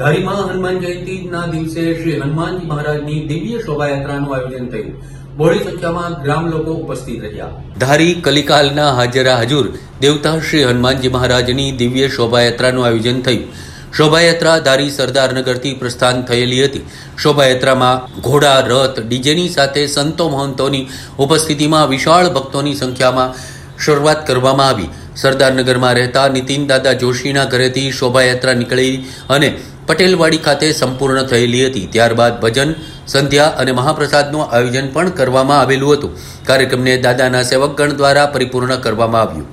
ધારીમાં હનુમાન જયંતિના દિવસે શ્રી હનુમાનજી મહારાજની દિવ્ય શોભાયાત્રાનું આયોજન થયું. બોડી સંખ્યામાં ગ્રામ લોકો ઉપસ્થિત રહ્યા. ધારી કલિકાલના હાજરા હજુર દેવતા શ્રી હનુમાનજી મહારાજની દિવ્ય શોભાયાત્રાનું આયોજન થયું. શોભાયાત્રા ધારી સરદારનગરથી પ્રસ્થાન થયેલી હતી. શોભાયાત્રામાં ઘોડા, રથ, ડીજેની સાથે સંતો મહંતોની ઉપસ્થિતિમાં વિશાળ ભક્તોની સંખ્યામાં શરૂઆત કરવામાં આવી. સરદારનગરમાં રહેતા નીતિન દાદા જોશીના ઘરેથી શોભાયાત્રા નીકળી અને પટેલવાડી ખાતે સંપૂર્ણ થયેલી હતી. ત્યારબાદ ભજન, સંધ્યા અને મહાપ્રસાદનું આયોજન પણ કરવામાં આવેલું હતું. કાર્યક્રમને દાદાના સેવકગણ દ્વારા પરિપૂર્ણ કરવામાં આવ્યું.